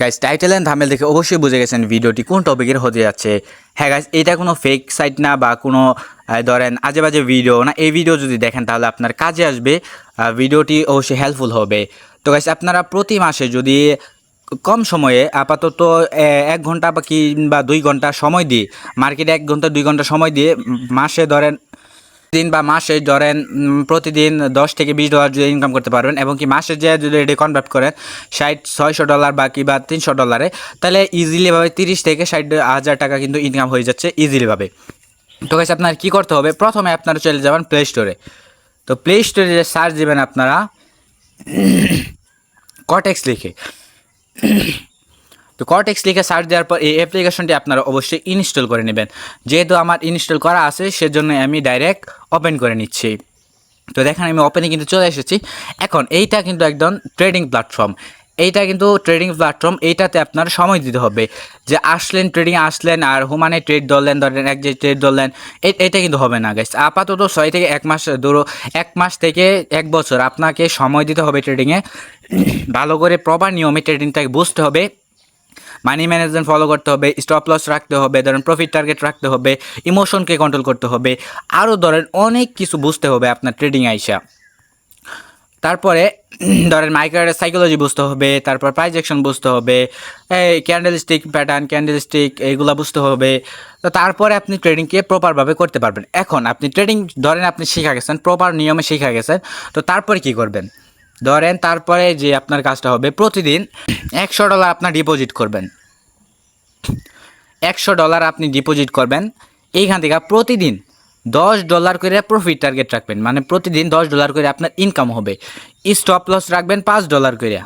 Guys title and Thamel দেখে অবশ্যই বুঝে গেছেন ভিডিওটি কোন টপিকের হতে যাচ্ছে। হ্যাঁ গাইস এটা কোনো ফেক সাইট না বা কোনো ধরেন আজে বাজে ভিডিও না। এই ভিডিও যদি দেখেন তাহলে আপনার কাজে আসবে ভিডিওটি অবশ্যই হেল্পফুল হবে। তো গাইস আপনারা প্রতি মাসে যদি কম সময়ে আপাতত এক ঘণ্টা বা কিংবা দুই ঘণ্টা সময় দিয়ে মার্কেটে এক ঘণ্টা, দুই ঘণ্টা সময় দিয়ে মাসে ধরেন দিন বা মাসে ধরেন প্রতিদিন দশ থেকে বিশ ডলার যদি ইনকাম করতে পারবেন এবং কি মাসে যে যদি এটি কনভার্ট করেন, ষাট, ছয়শো ডলার বা কি বা তিনশো ডলারে তাহলে ইজিলিভাবে তিরিশ থেকে ষাট হাজার টাকা কিন্তু ইনকাম হয়ে যাচ্ছে ইজিলিভাবে তো গাইস আপনার কী করতে হবে? প্রথমে আপনারা চলে যাবেন প্লে স্টোরে তো প্লে স্টোরে যে সার্চ দেবেন আপনারা, কটেক্স লিখে। তো কটেক্স লিখে সার্চ দেওয়ার পর এই অ্যাপ্লিকেশনটি আপনারা অবশ্যই ইনস্টল করে নেবেন। যেহেতু আমার ইনস্টল করা আছে, সেজন্য আমি ডাইরেক্ট ওপেন করে নিচ্ছি। তো দেখেন আমি ওপেনে কিন্তু চলে এসেছি। এখন এইটা কিন্তু একদম ট্রেডিং প্ল্যাটফর্ম এইটা কিন্তু ট্রেডিং প্ল্যাটফর্ম এইটাতে আপনার সময় দিতে হবে। যে আসলেন ট্রেডিং আসলেন আর হুমানে ট্রেড ধরলেন, ধরেন এক যে ট্রেড ধরলেন এটা কিন্তু হবে না গাইস আপাতত ছয় থেকে এক মাস ধরো, এক মাস থেকে এক বছর আপনাকে সময় দিতে হবে ট্রেডিংয়ে ভালো করে প্রপার নিয়মে ট্রেডিংটাকে বুঝতে হবে। মানি ম্যানেজমেন্ট ফলো করতে হবে স্টপ লস রাখতে হবে, ধরেন প্রফিট টার্গেট রাখতে হবে ইমোশনকে কন্ট্রোল করতে হবে আরও ধরেন অনেক কিছু বুঝতে হবে আপনার ট্রেডিং আইসা। তারপরে ধরেন মাইক্রোয়ের সাইকোলজি বুঝতে হবে, তারপর প্রাইজ অ্যাকশন বুঝতে হবে candlestick pattern candlestick এইগুলো বুঝতে হবে, তো তারপরে আপনি ট্রেডিংকে প্রপারভাবে করতে পারবেন। এখন আপনি ট্রেডিং ধরেন আপনি শিখা গেছেন প্রপার নিয়মে শিখা গেছেন, তো তারপরে কি করবেন? ধরেন তারপরে যে আপনার কাজটা হবে, প্রতিদিন একশো ডলার আপনার ডিপোজিট করবেন। একশো ডলার আপনি ডিপোজিট করবেন। এইখান থেকে প্রতিদিন দশ ডলার করে প্রফিট টার্গেট রাখবেন। মানে প্রতিদিন দশ ডলার করে আপনার ইনকাম হবে। স্টপ লস রাখবেন পাঁচ ডলার করে।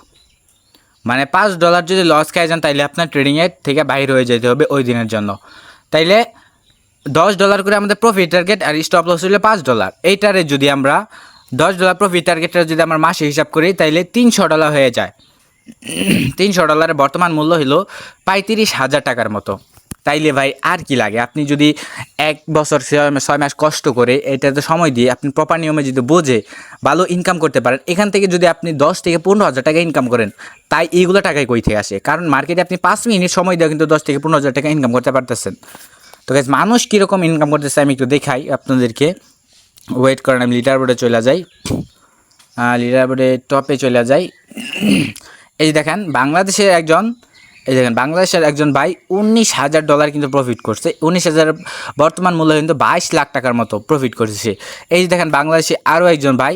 মানে পাঁচ ডলার যদি লস খাই যান, তাইলে আপনার ট্রেডিংয়ের থেকে বাইর হয়ে যেতে হবে ওই দিনের জন্য। তাইলে দশ ডলার করে আমাদের প্রফিট টার্গেট আর স্টপ লস হলে পাঁচ ডলার এইটারে যদি আমরা দশ ডলার প্রফিট টার্গেটটা যদি আমরা মাসে হিসাব করি, তাইলে তিনশো ডলার হয়ে যায়। তিনশো ডলারের বর্তমান মূল্য হলো পঁয়ত্রিশ হাজার টাকার মতো। তাইলে ভাই আর কি লাগে? আপনি যদি এক বছর ছয় মাস- কষ্ট করে এটাতে সময় দিয়ে আপনি প্রপার নিয়মে যদি বোঝে, ভালো ইনকাম করতে পারেন, এখান থেকে যদি আপনি দশ থেকে পনেরো হাজার টাকা ইনকাম করেন, তাই এইগুলো টাকায় কই থেকে আসে? কারণ মার্কেটে আপনি পাঁচ মিনিট সময় দিয়ে কিন্তু দশ থেকে পনেরো হাজার টাকা ইনকাম করতে পারতেছেন। তো গাইজ মানুষ কীরকম ইনকাম করতেছে আমি একটু দেখাই আপনাদেরকে। ওয়েট করেন, আমি লিটার বোর্ডে চলে যাই। লিডার বোর্ডে টপে চলে যাই। এই যে দেখেন, বাংলাদেশের একজন, এই দেখেন, বাংলাদেশের একজন ভাই উনিশ হাজার ডলার কিন্তু প্রফিট করছে। উনিশ হাজার বর্তমান মূল্য কিন্তু বাইশ লাখ টাকার মতো প্রফিট করছে। এই যে দেখেন, বাংলাদেশে আরও একজন ভাই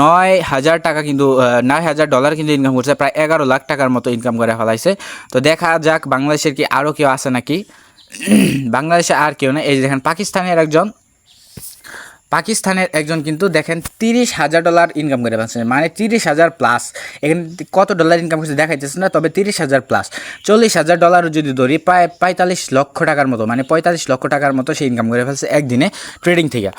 নয় হাজার টাকা কিন্তু নয় হাজার ডলার কিন্তু ইনকাম করছে, প্রায় এগারো লাখ টাকার মতো ইনকাম করে ফেলাইছে। তো দেখা যাক, বাংলাদেশের কি আরও কেউ আছে নাকি? বাংলাদেশে আর কেউ না এই যে দেখেন, পাকিস্তানের একজন পাকিস্তানের একজন কিন্তু দেখেন তিরিশ হাজার ডলার ইনকাম করে পাচ্ছে মানে তিরিশ হাজার প্লাস এখানে কত ডলার ইনকাম করছে দেখাইতেছে না, তবে তিরিশ হাজার প্লাস চল্লিশ হাজার ডলারও যদি ধরি, প্রায় পঁয়তাল্লিশ লক্ষ টাকার মতো মানে পঁয়তাল্লিশ লক্ষ টাকার মতো সে ইনকাম করে ফেলছে একদিনে ট্রেডিং থেকে।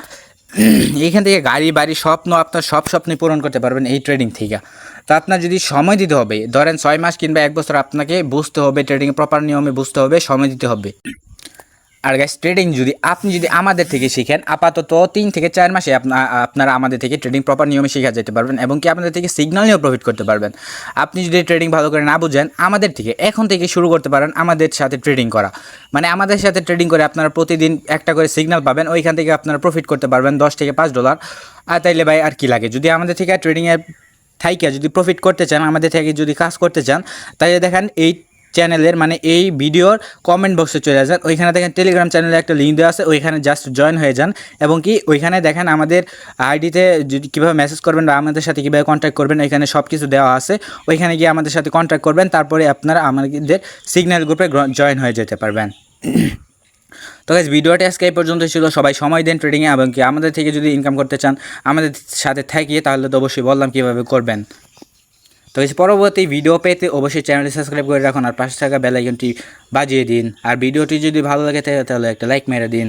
এইখান থেকে গাড়ি, বাড়ি, স্বপ্ন, আপনার সব স্বপ্নই পূরণ করতে পারবেন এই ট্রেডিং থেকে। তো আপনার যদি সময় দিতে হবে, ধরেন ছয় মাস কিংবা এক বছর আপনাকে বুঝতে হবে ট্রেডিং প্রপার নিয়মে বুঝতে হবে, সময় দিতে হবে। আর গাইস ট্রেডিং যদি আপনি যদি আমাদের থেকে শিখেন, আপাতত তিন থেকে চার মাসে আপনা- আপনারা আমাদের থেকে ট্রেডিং প্রপার নিয়মে শেখা যেতে পারবেন এবং কি আপনাদের থেকে সিগন্যাল নিয়েও প্রফিট করতে পারবেন। আপনি যদি ট্রেডিং ভালো করে না বুঝেন, আমাদের থেকে, এখন থেকে শুরু করতে পারেন আমাদের সাথে ট্রেডিং করা। মানে আমাদের সাথে ট্রেডিং করে আপনারা প্রতিদিন একটা করে সিগনাল পাবেন, ওইখান থেকে আপনারা প্রফিট করতে পারবেন দশ থেকে পাঁচ ডলার আর তাইলে ভাই, আর কি লাগে? যদি আমাদের থেকে ট্রেডিংয়ের থাইকে যদি প্রফিট করতে চান, আমাদের থেকে যদি কাজ করতে চান তাহলে দেখেন এই চ্যানেলের মানে এই ভিডিওর কমেন্ট বক্সে চলে যান ওইখানে দেখেন টেলিগ্রাম চ্যানেলে একটা লিঙ্ক দেওয়া আছে, ওইখানে জাস্ট জয়েন হয়ে যান। এবং কি, ওইখানে দেখেন আমাদের আইডিতে যদি কীভাবে মেসেজ করবেন বা আমাদের সাথে কীভাবে কন্ট্যাক্ট করবেন, এখানে সব কিছু দেওয়া আছে। ওইখানে গিয়ে আমাদের সাথে কন্ট্যাক্ট করবেন, তারপরে আপনারা আমাদের সিগন্যাল গ্রুপে জয়েন হয়ে যেতে পারবেন। তো গাইজ ভিডিওটি আজকে এই পর্যন্ত ছিল। সবাই সময় দেন ট্রেডিংয়ে এবং কি আমাদের থেকে যদি ইনকাম করতে চান, আমাদের সাথে থাকিয়ে, তাহলে তো অবশ্যই বললাম কীভাবে করবেন। তো এই পরবর্তী ভিডিও পেতে অবশ্যই চ্যানেলটি সাবস্ক্রাইব করে রাখুন আর পাশে থাকা বেল আইকনটি বাজিয়ে দিন। আর ভিডিওটি যদি ভালো লাগে তাহলে একটা লাইক মেরে দিন।